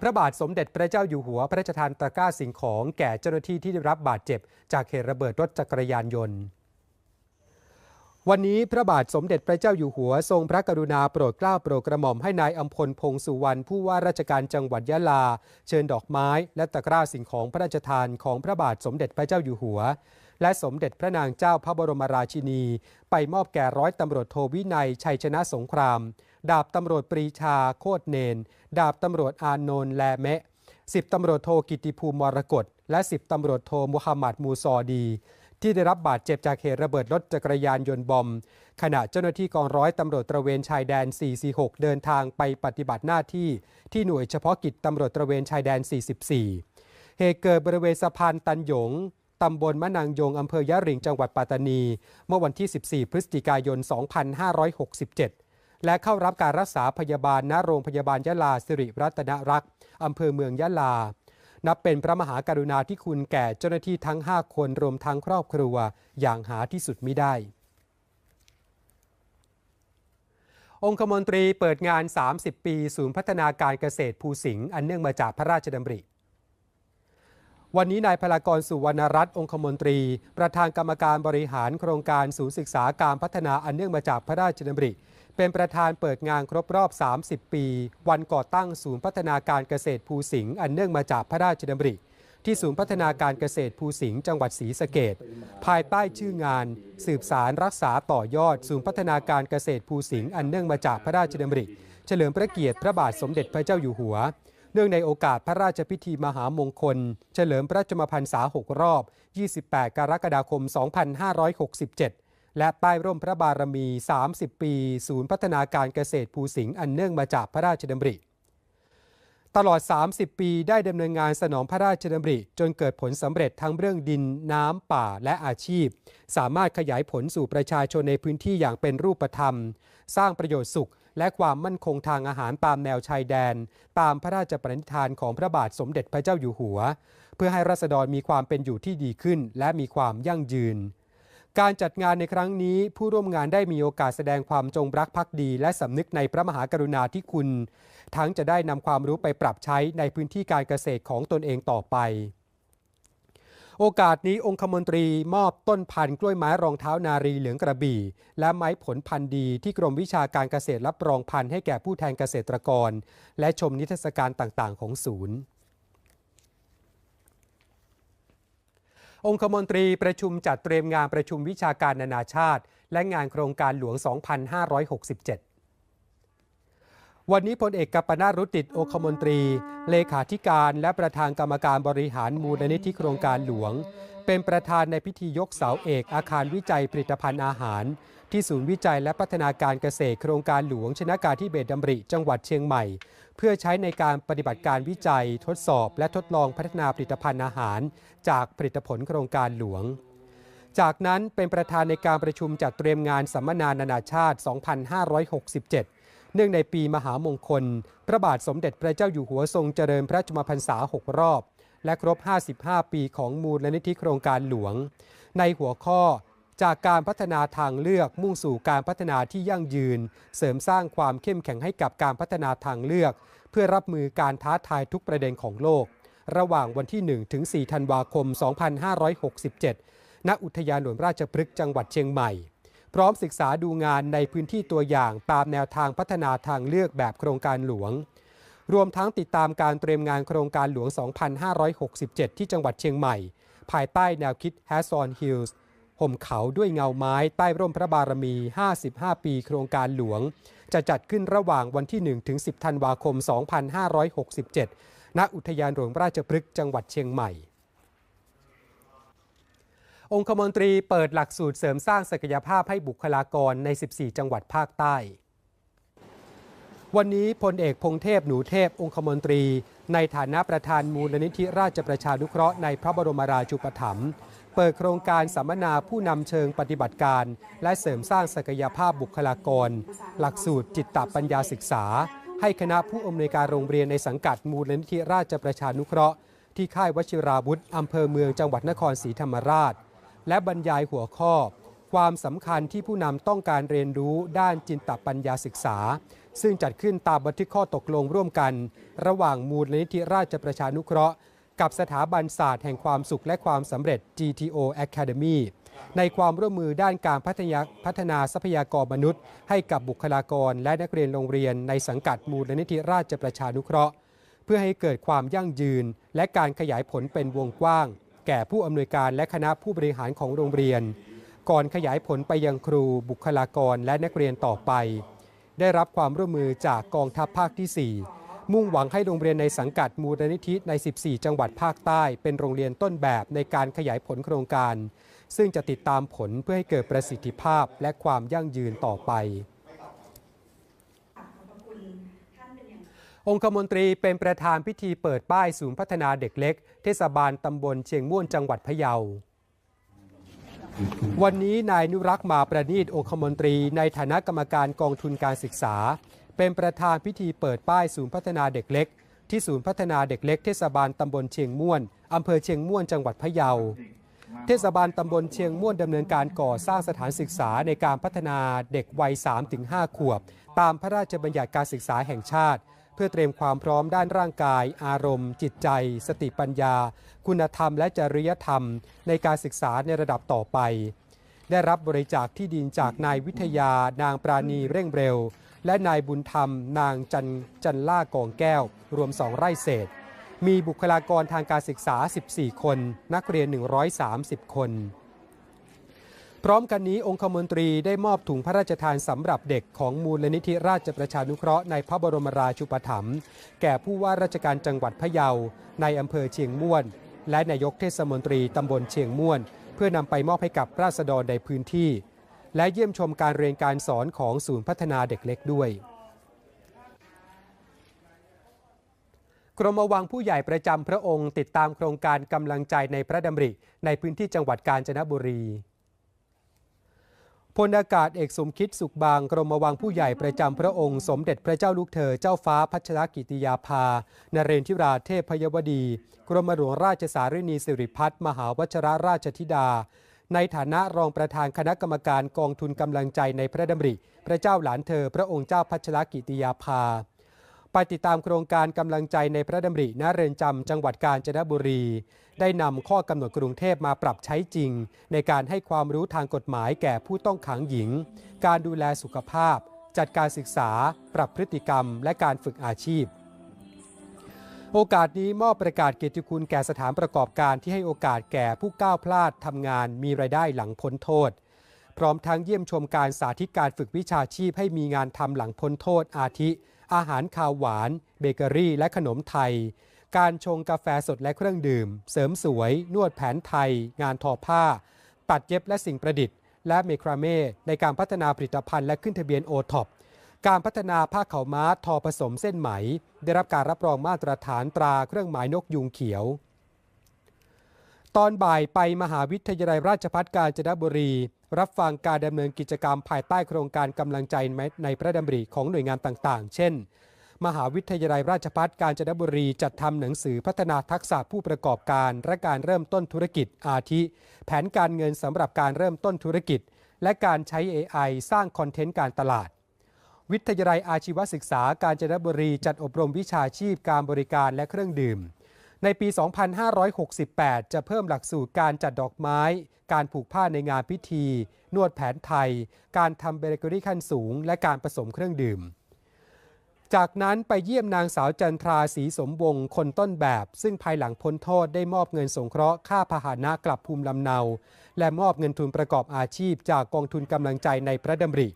พระบาทสมเด็จพระเจ้าอยู่หัว พระราชทานตะกร้าสิ่งของแก่เจ้าหน้าที่ที่ได้รับบาดเจ็บ จากเหตุระเบิดรถจักรยานยนต์ วันนี้พระบาทสมเด็จพระเจ้าอยู่หัว ทรงพระกรุณาโปรดเกล้าโปรดกระหม่อมให้นายอัมพลพงสุวรรณผู้ว่าราชการจังหวัดยะลา เชิญดอกไม้ และตะกร้าสิ่งของพระราชทานของพระบาทสมเด็จพระเจ้าอยู่หัว และสมเด็จพระนางเจ้าพระบรมราชินี ไปมอบแก่ร้อยตำรวจโทวินัยชัยชนะสงคราม ดาบตำรวจปรีชาโคตรเนน ดาบตำรวจอานนท์แลเมะสิบตำรวจโทกิติภูมิมรกตและสิบตำรวจโทมุฮัมมัดมูซอดี ที่ได้รับบาดเจ็บจากเหตุระเบิดรถจักรยานยนต์บอม ขณะเจ้าหน้าที่กองร้อยตำรวจตระเวนชายแดน 446 เดินทางไปปฏิบัติหน้าที่ ที่หน่วยเฉพาะกิจตำรวจตระเวนชายแดน 44 เหตุเกิดบริเวณสะพานตันหยงตำบลมะนางยงอำเภอยะริงจังหวัดปัตตานี เมื่อวันที่ 14 พฤศจิกายน 2567 และเข้ารับการรักษาพยาบาลณโรงพยาบาลยะลาสิริรัตนรักษ์อำเภอเมืองยะลา นับเป็นพระมหากรุณาธิคุณแก่เจ้าหน้าที่ทั้ง 5 คนรวมทั้งครอบครัวอย่างหาที่สุดมิได้องคมนตรีเปิดงาน 30 ปี ศูนย์พัฒนาการเกษตรภูสิงห์อันเนื่องมาจากพระราชดำริ วันนี้นายพลากรสุวรรณรัตน์องคมนตรี ประธานกรรมการบริหารโครงการศูนย์ศึกษาการพัฒนาอันเนื่องมาจากพระราชดำริ เป็นประธานเปิดงานครบรอบ 30 ปี วันก่อตั้งศูนย์พัฒนาการเกษตรภูสิงห์อันเนื่องมาจากพระราชดำริ ที่ศูนย์พัฒนาการเกษตรภูสิงห์จังหวัดศรีสะเกดภายใต้ชื่องาน สืบสารรักษาต่อยอด ศูนย์พัฒนาการเกษตรภูสิงห์อันเนื่องมาจากพระราชดำริ เฉลิมพระเกียรติพระบาทสมเด็จพระเจ้าอยู่หัว เนื่องในโอกาสพระราชพิธีมหามงคล เฉลิมพระชมพรรษา 6 รอบ 28 กรกฎาคม 2567 และใต้ร่มพระบารมี 30 ปี ศูนย์พัฒนาการเกษตรภูสิงห์อันเนื่องมาจากพระราชดำริ ตลอด 30 ปีได้ดำเนินงานสนองพระราชดำริ จนเกิดผลสำเร็จทั้งเรื่องดินน้ำป่าและอาชีพ สามารถขยายผลสู่ประชาชนในพื้นที่อย่างเป็นรูปธรรม สร้างประโยชน์สุข และความมั่นคงทางอาหารตามแนวชายแดน ตามพระราชปณิธานของพระบาทสมเด็จพระเจ้าอยู่หัว เพื่อให้รัษฎรมีความเป็นอยู่ที่ดีขึ้น และมีความยั่งยืน การจัดงานในครั้งนี้ผู้ร่วมงานได้มีโอกาสแสดงความจงรักภักดี และสำนึกในพระมหากรุณาธิคุณ ทั้งจะได้นำความรู้ไปปรับใช้ในพื้นที่การเกษตรของตนเองต่อไป โอกาสนี้องคมนตรีมอบต้นพันธุ์กล้วยไม้รองเท้านารีเหลืองกระบี่ และไม้ผลพันธุ์ดีที่กรมวิชาการเกษตรรับรองพันธุ์ให้แก่ผู้แทนเกษตรกร และชมนิทรรศการต่างๆ ของศูนย์องคมนตรีประชุมจัดเตรียมงานประชุมวิชาการนานาชาติ และงานโครงการหลวง 2567 วันนี้พลเอกกัปปนารุติตโอคมนตรี เลขาธิการและประธานกรรมการบริหารมูลนิธิโครงการหลวง เป็นประธานในพิธียกเสาเอกอาคารวิจัยผลิตภัณฑ์อาหาร ที่ศูนย์วิจัยและพัฒนาการเกษตรโครงการหลวงชนะการที่เบตดำริ จังหวัดเชียงใหม่ เพื่อใช้ในการปฏิบัติการวิจัย ทดสอบ และทดลองพัฒนาผลิตภัณฑ์อาหาร จากผลิตผลโครงการหลวงจากนั้นเป็นประธานในการประชุมจัดเตรียมงานสัมมนานานาชาติ 2567 เนื่องในปีมหามงคล พระบาทสมเด็จพระเจ้าอยู่หัวทรงเจริญพระชมพรรษา 6 รอบ และครบ 55 ปีของมูลนิธิโครงการหลวง ในหัวข้อจากการพัฒนาทางเลือกมุ่งสู่การพัฒนาที่ยั่งยืน เสริมสร้างความเข้มแข็งให้กับการพัฒนาทางเลือก เพื่อรับมือการท้าทายทุกประเด็นของโลก ระหว่างวันที่ 1 ถึง 4 ธันวาคม 2567 ณ อุทยานหลวงราชพฤกษ์จังหวัดเชียงใหม่ พร้อมศึกษาดูงานในพื้นที่ตัวอย่างตามแนวทางพัฒนาทางเลือกแบบโครงการหลวง รวมทั้งติดตามการเตรียมงานโครงการหลวง 2567 ที่จังหวัดเชียงใหม่ ภายใต้แนวคิด h a s on Hills ห่มเขาด้วยเงาไม้ใต้ร่มพระบารมี 55 ปีโครงการหลวง จะจัดขึ้นระหว่างวันที่ 1 ถึง 10 ธันวาคม 2567 ณ อุทยานหลวงราชพฤกษ์จังหวัดเชียงใหม่ องคมนตรีเปิดหลักสูตรเสริมสร้างศักยภาพให้บุคลากรใน 14 จังหวัดภาคใต้ วันนี้พลเอกพงเทพหนูเทพ องคมนตรี ในฐานะประธานมูลนิธิราชประชานุเคราะห์ในพระบรมราชูปถัมภ์เปิดโครงการสัมมนาผู้นำเชิงปฏิบัติการ และเสริมสร้างศักยภาพบุคลากร หลักสูตรจิตตปัญญาศึกษา ให้คณะผู้อำนวยการโรงเรียนในสังกัดมูลนิธิราชประชานุเคราะห์ที่ค่ายวชิราวุธอำเภอเมืองจังหวัดนครศรีธรรมราช และบรรยายหัวข้อ ความสำคัญที่ผู้นำต้องการเรียนรู้ด้านจินตปัญญาศึกษา ซึ่งจัดขึ้นตามบันทึกข้อตกลงร่วมกัน ระหว่างมูลนิธิราชประชานุเคราะห์ กับสถาบันศาสตร์แห่งความสุขและความสำเร็จ GTO Academy ในความร่วมมือด้านการพัฒนาพัฒนาทรัพยากรมนุษย์ ให้กับบุคลากรและนักเรียนโรงเรียนในสังกัดมูลนิธิราชประชานุเคราะห์ เพื่อให้เกิดความยั่งยืน และการขยายผลเป็นวงกว้าง แก่ผู้อำนวยการและคณะผู้บริหารของโรงเรียน ก่อนขยายผลไปยังครูบุคลากรและนักเรียนต่อไป ได้รับความร่วมมือจากกองทัพภาคที่ 4 มุ่งหวังให้โรงเรียนในสังกัดมูลนิธิใน 14 จังหวัดภาคใต้ เป็นโรงเรียนต้นแบบในการขยายผลโครงการ ซึ่งจะติดตามผลเพื่อให้เกิดประสิทธิภาพและความยั่งยืนต่อไป องคมนตรีเป็นประธานพิธีเปิดป้ายศูนย์พัฒนาเด็กเล็ก เทศบาลตำบลเชียงม่วนจังหวัดพะเยา วันนี้นายนุรักษ์มาประนีตองคมนตรีในฐานะกรรมการกองทุนการศึกษา เป็นประธานพิธีเปิดป้ายศูนย์พัฒนาเด็กเล็ก ที่ศูนย์พัฒนาเด็กเล็กเทศบาลตำบลเชียงม่วนอำเภอเชียงม่วนจังหวัดพะเยาเทศบาลตำบลเชียงม่วนดำเนินการก่อสร้างสถานศึกษาในการพัฒนาเด็กวัย 3-5 ขวบ ตามพระราชบัญญัติการศึกษาแห่งชาติ เพื่อเตรียมความพร้อมด้านร่างกาย อารมณ์ จิตใจ สติปัญญา คุณธรรมและจริยธรรม ในการศึกษาในระดับต่อไป ได้รับบริจาคที่ดินจากนายวิทยา นางปราณีเร่งเร็ว และนายบุญธรรม นางจันจันล่ากองแก้ว รวม2ไร่เศษ มีบุคลากรทางการศึกษา 14 คน นักเรียน 130 คน พร้อมกันนี้องคมนตรีได้มอบถุงพระราชทานสำหรับเด็กของมูลนิธิราชประชานุเคราะห์ในพระบรมราชูปถัมภ์แก่ผู้ว่าราชการจังหวัดพะเยา ในอำเภอเชียงม่วน และนายกเทศมนตรีตำบลเชียงม่วน เพื่อนำไปมอบให้กับราษฎรในพื้นที่ และเยี่ยมชมการเรียนการสอนของศูนย์พัฒนาเด็กเล็กด้วยกรมวังผู้ใหญ่ประจำพระองค์ ติดตามโครงการกำลังใจในพระดำริ ในพื้นที่จังหวัดกาญจนบุรี พลอากาศเอกสมคิดสุขบางกรมวังผู้ใหญ่ประจำพระองค์ สมเด็จพระเจ้าลูกเธอเจ้าฟ้าพัชรกิติยาภานเรนทิราเทพพยวดี กรมหลวงราชสารินีสิริพัฒน์มหาวชรราชธิดา ในฐานะรองประธานคณะกรรมการกองทุนกำลังใจในพระดำริ พระเจ้าหลานเธอ พระองค์เจ้าพัชรกิติยาภา ไปติดตามโครงการกำลังใจในพระดำริณเรือนจำจังหวัดกาญจนบุรี ได้นำข้อกำหนดกรุงเทพมาปรับใช้จริง ในการให้ความรู้ทางกฎหมายแก่ผู้ต้องขังหญิง การดูแลสุขภาพ จัดการศึกษา ปรับพฤติกรรม และการฝึกอาชีพ โอกาสนี้มอบประกาศเกียรติคุณแก่สถานประกอบการที่ให้โอกาสแก่ผู้ก้าวพลาดทำงานมีรายได้หลังพ้นโทษ พร้อมทั้งเยี่ยมชมการสาธิตการฝึกวิชาชีพให้มีงานทำหลังพ้นโทษอาทิ อาหารคาวหวาน เบเกอรี่ และขนมไทย การชงกาแฟสดและเครื่องดื่ม เสริมสวย นวดแผนไทย งานทอผ้าตัดเย็บและสิ่งประดิษฐ์ และเมคราเม่ในการพัฒนาผลิตภัณฑ์และขึ้นทะเบียนโอท็อปการพัฒนาผ้าเขาม้าทอผสมเส้นไหม ได้รับการรับรองมาตรฐานตราเครื่องหมายนกยุงเขียว ตอนบ่ายไปมหาวิทยาลัยราชภัฏกาญจนบุรี รับฟังการดำเนินกิจกรรมภายใต้โครงการกำลังใจในพระดำริของหน่วยงานต่าง ๆ เช่น มหาวิทยาลัยราชภัฏกาญจนบุรี จัดทำหนังสือพัฒนาทักษะผู้ประกอบการ และการเริ่มต้นธุรกิจอาทิ แผนการเงินสำหรับการเริ่มต้นธุรกิจ และการใช้ AI สร้างคอนเทนต์การตลาด วิทยาลัยอาชีวศึกษาการจนบุรี จัดอบรมวิชาชีพการบริการและเครื่องดื่ม ในปี 2568 จะเพิ่มหลักสูตรการจัดดอกไม้ การผูกผ้าในงานพิธี นวดแผนไทย การทำเบเกอรี่ขั้นสูง และการผสมเครื่องดื่ม จากนั้นไปเยี่ยมนางสาวจันทราศรีสมวงคนต้นแบบ ซึ่งภายหลังพ้นโทษได้มอบเงินสงเคราะห์ค่าพาหนะกลับภูมิลำเนา และมอบเงินทุนประกอบอาชีพ จากกองทุนกำลังใจในพระดำริ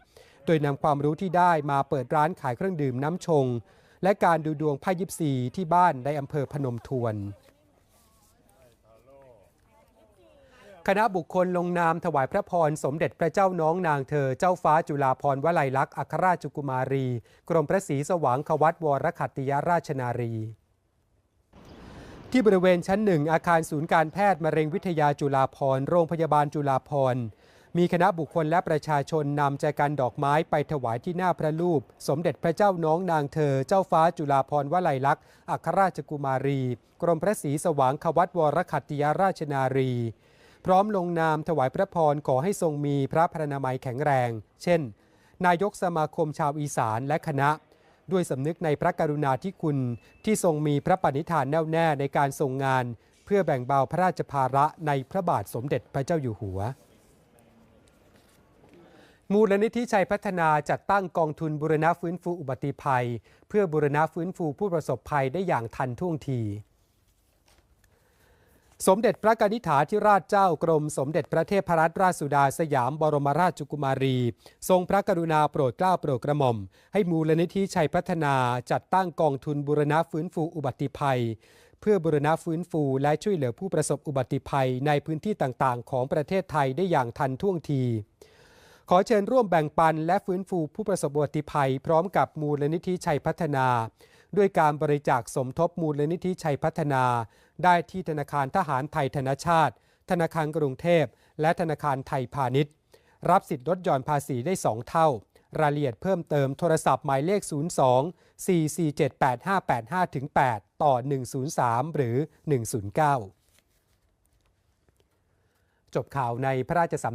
โดยนำความรู้ที่ได้มาเปิดร้านขายเครื่องดื่มน้ำชง และการดูดวงไพ่ยิปซีที่บ้านในอำเภอพนมทวน คณะบุคคลลงนามถวายพระพร สมเด็จพระเจ้าน้องนางเธอเจ้าฟ้าจุฬาภรณ์วลัยลักษณ์อัครราชกุมารี กรมพระศรีสว่างควัตวรขัตติยราชนารีที่บริเวณชั้นหนึ่งอาคารศูนย์การแพทย์มะเร็งวิทยาจุฬาภรโรงพยาบาลจุฬาภร มีคณะบุคคลและประชาชนนำแจกันดอกไม้ไปถวายที่หน้าพระรูป สมเด็จพระเจ้าน้องนางเธอ เจ้าฟ้าจุฬาภรณ์วลัยลักษณ์อัครราชกุมารี กรมพระศรีสว่างควัตวรขัตติยราชนารี พร้อมลงนามถวายพระพรขอให้ทรงมีพระพรรณนามัยแข็งแรง เช่น นายกสมาคมชาวอีสานและคณะด้วยสำนึกในพระกรุณาธิคุณที่ทรงมีพระปณิธานแน่วแน่ในการทรงงาน เพื่อแบ่งเบาพระราชภาระในพระบาทสมเด็จพระเจ้าอยู่หัว มูลนิธิชัยพัฒนาจัดตั้งกองทุนบุรณะฟื้นฟูอุบัติภัย เพื่อบุรณะฟื้นฟูผู้ประสบภัยได้อย่างทันท่วงที สมเด็จพระกนิษฐาธิราชเจ้ากรม สมเด็จพระเทพรัตนราชสุดาสยามบรมราชกุมารี ทรงพระกรุณาโปรดเกล้าโปรดกระหม่อม ให้มูลนิธิชัยพัฒนาจัดตั้งกองทุนบุรณะฟื้นฟูอุบัติภัย เพื่อบุรณะฟื้นฟูและช่วยเหลือผู้ประสบอุบัติภัยในพื้นที่ต่างๆ ของประเทศไทยได้อย่างทันท่วงที ขอเชิญร่วมแบ่งปันและฟื้นฟูผู้ประสบอุบัติภัย พร้อมกับมูลนิธิชัยพัฒนา ด้วยการบริจาคสมทบมูลนิธิชัยพัฒนา ได้ที่ธนาคารทหารไทยธนชาติ ธนาคารกรุงเทพ และธนาคารไทยพาณิชย์ รับสิทธิ์ลดหย่อนภาษีได้ 2 เท่า รายละเอียดเพิ่มเติมโทรศัพท์หมายเลข 02 4478585ถึง8ต่อ 103 หรือ 109 จบข่าวในพระราชสำนัก